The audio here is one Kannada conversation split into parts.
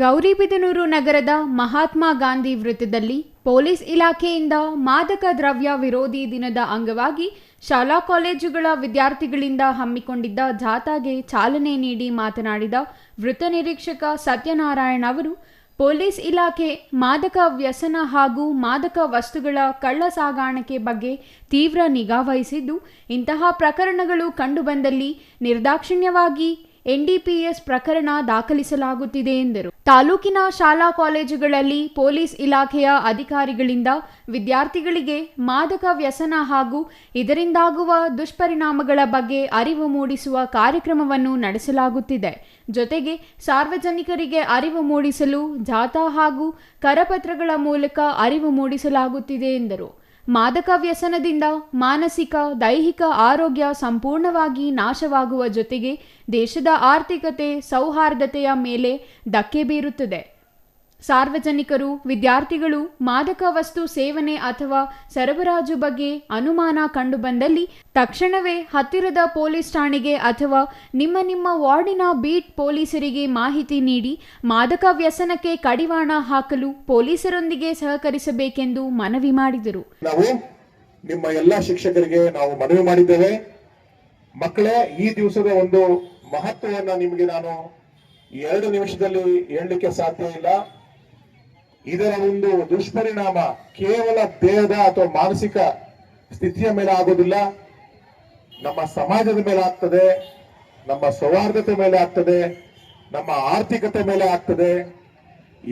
ಗೌರಿಬಿದನೂರು ನಗರದ ಮಹಾತ್ಮ ಗಾಂಧಿ ವೃತ್ತದಲ್ಲಿ ಪೊಲೀಸ್ ಇಲಾಖೆಯಿಂದ ಮಾದಕ ದ್ರವ್ಯ ವಿರೋಧಿ ದಿನದ ಅಂಗವಾಗಿ ಶಾಲಾ ಕಾಲೇಜುಗಳ ವಿದ್ಯಾರ್ಥಿಗಳಿಂದ ಹಮ್ಮಿಕೊಂಡಿದ್ದ ಜಾಥಾಗೆ ಚಾಲನೆ ನೀಡಿ ಮಾತನಾಡಿದ ವೃತ್ತ ನಿರೀಕ್ಷಕ ಸತ್ಯನಾರಾಯಣ ಅವರು ಪೊಲೀಸ್ ಇಲಾಖೆ ಮಾದಕ ವ್ಯಸನ ಹಾಗೂ ಮಾದಕ ವಸ್ತುಗಳ ಕಳ್ಳ ಸಾಗಾಣಿಕೆ ಬಗ್ಗೆ ತೀವ್ರ ನಿಗಾ ವಹಿಸಿದ್ದು, ಇಂತಹ ಪ್ರಕರಣಗಳು ಕಂಡುಬಂದಲ್ಲಿ ನಿರ್ದಾಕ್ಷಿಣ್ಯವಾಗಿ ಎನ್ಡಿಪಿಎಸ್ ಪ್ರಕರಣ ದಾಖಲಿಸಲಾಗುತ್ತಿದೆ ಎಂದರು. ತಾಲೂಕಿನ ಶಾಲಾ ಕಾಲೇಜುಗಳಲ್ಲಿ ಪೊಲೀಸ್ ಇಲಾಖೆಯ ಅಧಿಕಾರಿಗಳಿಂದ ವಿದ್ಯಾರ್ಥಿಗಳಿಗೆ ಮಾದಕ ವ್ಯಸನ ಹಾಗೂ ಇದರಿಂದಾಗುವ ದುಷ್ಪರಿಣಾಮಗಳ ಬಗ್ಗೆ ಅರಿವು ಮೂಡಿಸುವ ಕಾರ್ಯಕ್ರಮವನ್ನು ನಡೆಸಲಾಗುತ್ತಿದೆ. ಜೊತೆಗೆ ಸಾರ್ವಜನಿಕರಿಗೆ ಅರಿವು ಮೂಡಿಸಲು ಜಾಥಾ ಹಾಗೂ ಕರಪತ್ರಗಳ ಮೂಲಕ ಅರಿವು ಮೂಡಿಸಲಾಗುತ್ತಿದೆ ಎಂದರು. ಮಾದಕ ವ್ಯಸನದಿಂದ ಮಾನಸಿಕ ದೈಹಿಕ ಆರೋಗ್ಯ ಸಂಪೂರ್ಣವಾಗಿ ನಾಶವಾಗುವ ಜೊತೆಗೆ ದೇಶದ ಆರ್ಥಿಕತೆ ಸೌಹಾರ್ದತೆಯ ಮೇಲೆ ಧಕ್ಕೆ ಬೀರುತ್ತದೆ. ಸಾರ್ವಜನಿಕರು, ವಿದ್ಯಾರ್ಥಿಗಳು, ಮಾದಕ ವಸ್ತು ಸೇವನೆ ಅಥವಾ ಸರಬರಾಜು ಬಗ್ಗೆ ಅನುಮಾನ ಕಂಡುಬಂದಲ್ಲಿ ತಕ್ಷಣವೇ ಹತ್ತಿರದ ಪೊಲೀಸ್ ಠಾಣೆಗೆ ಅಥವಾ ನಿಮ್ಮ ನಿಮ್ಮ ವಾರ್ಡಿನ ಬೀಟ್ ಪೊಲೀಸರಿಗೆ ಮಾಹಿತಿ ನೀಡಿ ಮಾದಕ ವ್ಯಸನಕ್ಕೆ ಕಡಿವಾಣ ಹಾಕಲು ಪೊಲೀಸರೊಂದಿಗೆ ಸಹಕರಿಸಬೇಕೆಂದು ಮನವಿ ಮಾಡಿದರು. ನಾವು ನಿಮ್ಮ ಎಲ್ಲಾ ಶಿಕ್ಷಕರಿಗೆ ನಾವು ಮನವಿ ಮಾಡಿದ್ದೇವೆ. ಮಕ್ಕಳೇ, ಈ ದಿವಸದ ಒಂದು ಮಹತ್ವವನ್ನು ನಿಮಗೆ ನಾನು ಎರಡು ನಿಮಿಷದಲ್ಲಿ ಹೇಳಲಿಕ್ಕೆ ಸಾಧ್ಯ ಇಲ್ಲ. ಇದರ ಒಂದು ದುಷ್ಪರಿಣಾಮ ಕೇವಲ ದೇಹದ ಅಥವಾ ಮಾನಸಿಕ ಸ್ಥಿತಿಯ ಮೇಲೆ ಆಗೋದಿಲ್ಲ. ನಮ್ಮ ಸಮಾಜದ ಮೇಲೆ ಆಗ್ತದೆ, ನಮ್ಮ ಸೌಹಾರ್ದತೆ ಮೇಲೆ ಆಗ್ತದೆ, ನಮ್ಮ ಆರ್ಥಿಕತೆ ಮೇಲೆ ಆಗ್ತದೆ.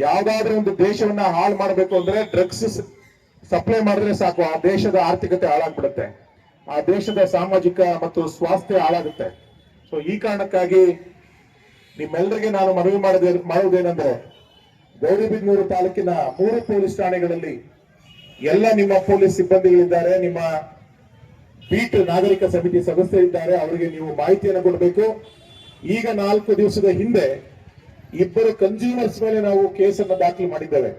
ಯಾವುದಾದ್ರೂ ಒಂದು ದೇಶವನ್ನ ಹಾಳು ಮಾಡಬೇಕು ಅಂದ್ರೆ ಡ್ರಗ್ಸ್ ಸಪ್ಲೈ ಮಾಡಿದ್ರೆ ಸಾಕು, ಆ ದೇಶದ ಆರ್ಥಿಕತೆ ಹಾಳಾಗ್ಬಿಡುತ್ತೆ. ಆ ದೇಶದ ಸಾಮಾಜಿಕ ಮತ್ತು ಸ್ವಾಸ್ಥ್ಯ ಹಾಳಾಗುತ್ತೆ. ಸೊ ಈ ಕಾರಣಕ್ಕಾಗಿ ನಿಮ್ಮೆಲ್ಲರಿಗೆ ನಾನು ಮನವಿ ಮಾಡದೆ ಮಾಡುವುದೇನೆಂದ್ರೆ ಗೌರಿಬಿದನೂರು ತಾಲೂಕಿನ ಮೂರು ಪೊಲೀಸ್ ಠಾಣೆಗಳಲ್ಲಿ ಎಲ್ಲ ನಿಮ್ಮ ಪೊಲೀಸ್ ಸಿಬ್ಬಂದಿಗಳಿದ್ದಾರೆ, ನಿಮ್ಮ ಬೀಟ್ ನಾಗರಿಕ ಸಮಿತಿ ಸದಸ್ಯರಿದ್ದಾರೆ ಅವರಿಗೆ ನೀವು ಮಾಹಿತಿಯನ್ನು ಕೊಡಬೇಕು. ಈಗ ನಾಲ್ಕು ದಿವಸದ ಹಿಂದೆ ಇಬ್ಬರು ಕನ್ಸ್ಯೂಮರ್ಸ್ ಮೇಲೆ ನಾವು ಕೇಸನ್ನು ದಾಖಲು ಮಾಡಿದ್ದೇವೆ.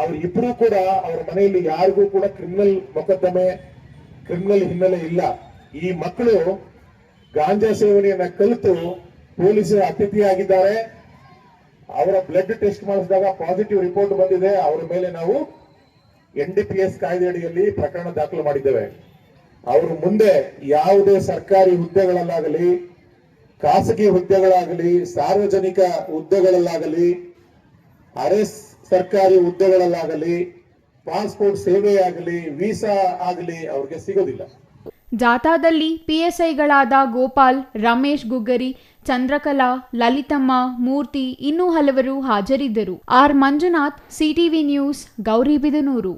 ಅವ್ರ ಇಬ್ಬರು ಕೂಡ ಅವರ ಮನೆಯಲ್ಲಿ ಯಾರಿಗೂ ಕೂಡ ಕ್ರಿಮಿನಲ್ ಮೊಕದ್ದಮೆ ಕ್ರಿಮಿನಲ್ ಹಿನ್ನೆಲೆ ಇಲ್ಲ. ಈ ಮಕ್ಕಳು ಗಾಂಜಾ ಸೇವನೆಯನ್ನ ಕಲಿತು ಪೊಲೀಸರ ಅತಿಥಿಯಾಗಿದ್ದಾರೆ. ಅವರ ಬ್ಲಡ್ ಟೆಸ್ಟ್ ಮಾಡಿಸಿದಾಗ ಪಾಸಿಟಿವ್ ರಿಪೋರ್ಟ್ ಬಂದಿದೆ. ಅವರ ಮೇಲೆ ನಾವು ಎನ್ ಡಿ ಪಿ ಎಸ್ ಕಾಯ್ದೆಯಡಿಯಲ್ಲಿ ಪ್ರಕರಣ ದಾಖಲು ಮಾಡಿದ್ದೇವೆ. ಅವರು ಮುಂದೆ ಯಾವುದೇ ಸರ್ಕಾರಿ ಹುದ್ದೆಗಳಲ್ಲಾಗಲಿ, ಖಾಸಗಿ ಹುದ್ದೆಗಳಾಗಲಿ, ಸಾರ್ವಜನಿಕ ಹುದ್ದೆಗಳಲ್ಲಾಗಲಿ ಅರೆ ಸರ್ಕಾರಿ ಹುದ್ದೆಗಳಲ್ಲಾಗಲಿ, ಪಾಸ್ಪೋರ್ಟ್ ಸೇವೆ ಆಗಲಿ ವೀಸಾ ಆಗಲಿ ಅವ್ರಿಗೆ ಸಿಗೋದಿಲ್ಲ. ಜಾಥಾದಲ್ಲಿ ಪಿಎಸ್ಐಗಳಾದ ಗೋಪಾಲ್, ರಮೇಶ್ ಗುಗ್ಗರಿ, ಚಂದ್ರಕಲಾ, ಲಲಿತಮ್ಮ, ಮೂರ್ತಿ ಇನ್ನೂ ಹಲವರು ಹಾಜರಿದ್ದರು. R Manjunath, CTV news Gauribidanur